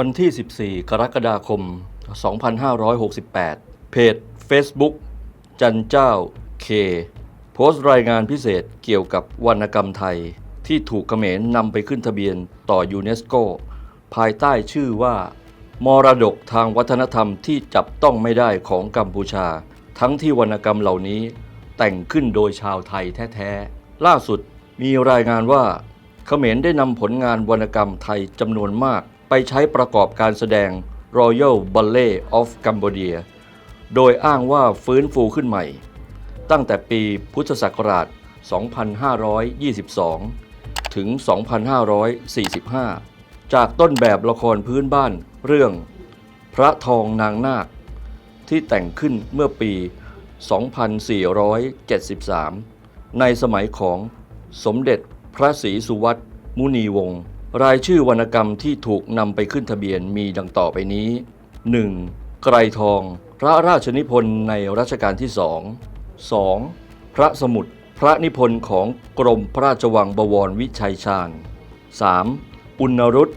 วันที่ 14 กรกฎาคม 2568 เพจ Facebook จันเจ้าเค โพสต์รายงานพิเศษเกี่ยวกับวรรณกรรมไทย ที่ถูกเขมรนำไปขึ้นทะเบียนต่อยูเนสโก ภายใต้ชื่อว่า มรดกทางวัฒนธรรมที่จับต้องไม่ได้ของกัมพูชา ทั้งที่วรรณกรรมเหล่านี้แต่งขึ้นโดยชาวไทยแท้ๆ ล่าสุดมีรายงานว่าเขมรได้นำผลงานวรรณกรรมไทยจำนวนมาก ใช้ประกอบการแสดง Royal Ballet of Cambodia โดยอ้างว่าฟื้นฟูขึ้นใหม่ ตั้งแต่ปีพุทธศักราช 2522 ถึง 2545 จากต้นแบบละครพื้นบ้านเรื่อง พระทองนางนาค ที่แต่งขึ้นเมื่อปี 2473 ในสมัยของสมเด็จพระศรีสุวัตมุนีวงศ์ รายชื่อวรรณกรรมที่ถูกนำไปขึ้นทะเบียนมีดังต่อไปนี้ 1. ไกรทอง พระราชนิพนธ์ในรัชกาลที่สอง 2. พระสมุดพระนิพนธ์ของกรมพระราชวังบวรวิชัยชาญ 3. อุณรุต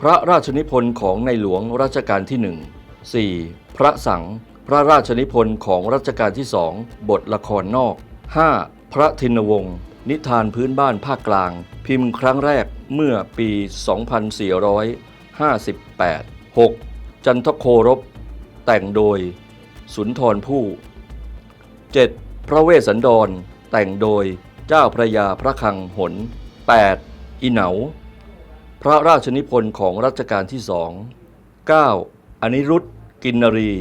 พระราชนิพนธ์ของในหลวงรัชกาลที่หนึ่ง 4. พระสัง พระราชนิพนธ์ของรัชกาลที่สองบทละครนอก 5. พระทินวงศ์ นิทานพื้นบ้านภาคกลาง พิมพ์ครั้งแรกเมื่อปี 2458 6. จันทโครบ แต่งโดย สุนทรภู่ 7. พระเวสสันดร แต่งโดยเจ้าพระยาพระคังหน 8. อีเหนา พระราชนิพนธ์ของรัชกาลที่สอง 9. อนิรุตกินนรี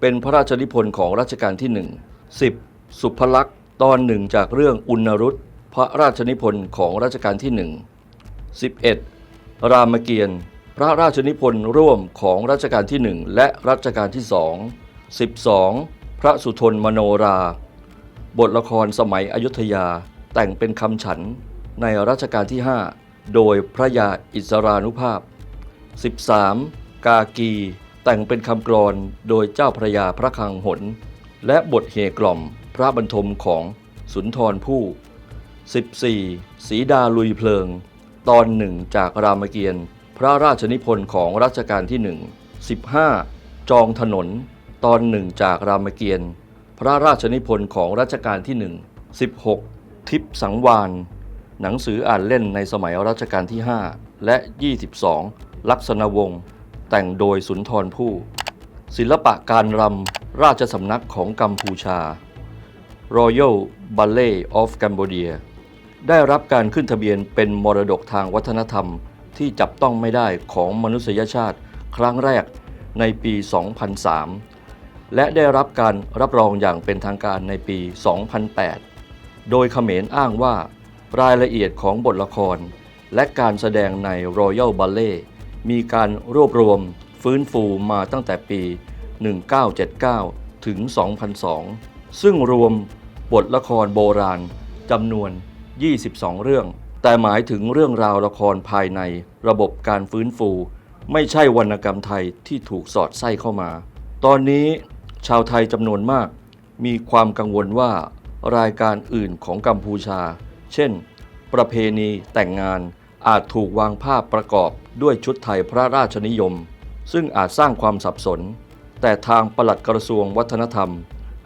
เป็นพระราชนิพนธ์ของรัชกาลที่หนึ่ง 10. สุภลักษณ ตอนหนึ่งจากเรื่องอุณรุตพระราชนิพนธ์ของรัชกาลที่หนึ่ง 11. รามเกียรติ์พระราชนิพนธ์ร่วมของรัชกาลที่หนึ่งและรัชกาลที่สอง 12. พระสุทนมโนรา บทละครสมัยอยุธยาแต่งเป็นคำฉันในรัชกาลที่ 5 โดยพระยาอิสรานุภาพ 13. กากีแต่งเป็นคำกรอนโดยเจ้าพระยาพระคังหน และบทเฮกล่อมพระบรรทมของสุนทรภู่ 14. สีดาลุยเพลิง ตอนหนึ่งจากรามเกียรติ์พระราชนิพนธ์ของรัชกาลที่หนึ่ง 15. จองถนน ตอนหนึ่งจากรามเกียรติ์พระราชนิพนธ์ของรัชกาลที่หนึ่ง 16. ทิพสังวาน หนังสืออ่านเล่นในสมัยรัชกาลที่ 5 และ 22 ลักษณวงศ์แต่งโดยสุนทรภู่ศิลปะการรำราชสำนักของกัมพูชา Royal Ballet of Cambodia ได้รับการขึ้นทะเบียนเป็นมรดกทางวัฒนธรรมที่จับต้องไม่ได้ของมนุษยชาติครั้งแรกในปี 2003 และได้รับการรับรองอย่างเป็นทางการในปี 2008 โดยเขมรอ้างว่ารายละเอียดของบทละคร และการแสดงใน Royal Ballet มีการรวบรวมฟื้นฟูมาตั้งแต่ปี 1979 ถึง 2002 ซึ่งรวม บทละครโบราณจำนวน 22 เรื่อง แต่หมายถึงเรื่องราวละครภายในระบบการฟื้นฟู ไม่ใช่วรรณกรรมไทยที่ถูกสอดไส้เข้ามา ตอนนี้ชาวไทยจำนวนมาก มีความกังวลว่ารายการอื่นของกัมพูชา เช่น ประเพณีแต่งงานอาจถูกวางภาพประกอบด้วยชุดไทยพระราชนิยม ซึ่งอาจสร้างความสับสน แต่ทางปลัดกระทรวงวัฒนธรรม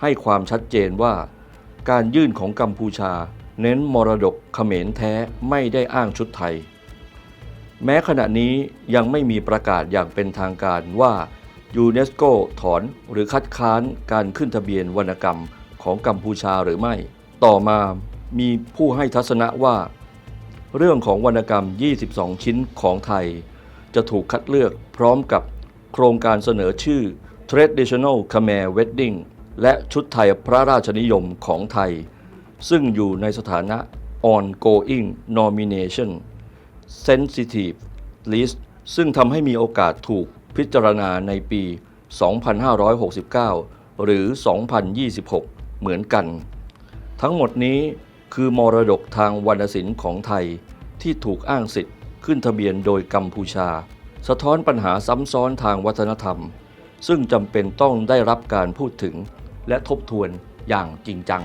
ให้ความชัดเจนว่า การยื่นของกัมพูชา เน้นมรดกเขมรแท้ไม่ได้อ้างชุดไทย แม้ขณะนี้ยังไม่มีประกาศอย่างเป็นทางการว่ายูเนสโกถอนหรือคัดค้านการขึ้นทะเบียนวรรณกรรมของกัมพูชาหรือไม่ ต่อมามีผู้ให้ทัศนะว่า เรื่องของวรรณกรรม 22 ชิ้นของไทย จะถูกคัดเลือกพร้อมกับโครงการเสนอชื่อ Traditional Khmer Wedding และชุดไทยพระราชนิยมของไทย ซึ่งอยู่ในสถานะ ongoing nomination sensitive list ซึ่งทำให้มีโอกาสถูกพิจารณาในปี 2569 หรือ 2026 เหมือนกัน ทั้งหมดนี้คือมรดกทางวรรณศิลป์ของไทยที่ถูกอ้างสิทธิ์ขึ้นทะเบียนโดยกัมพูชา สะท้อนปัญหาซ้ำซ้อนทางวัฒนธรรม ซึ่งจำเป็นต้องได้รับการพูดถึง และทบทวนอย่างจริงจัง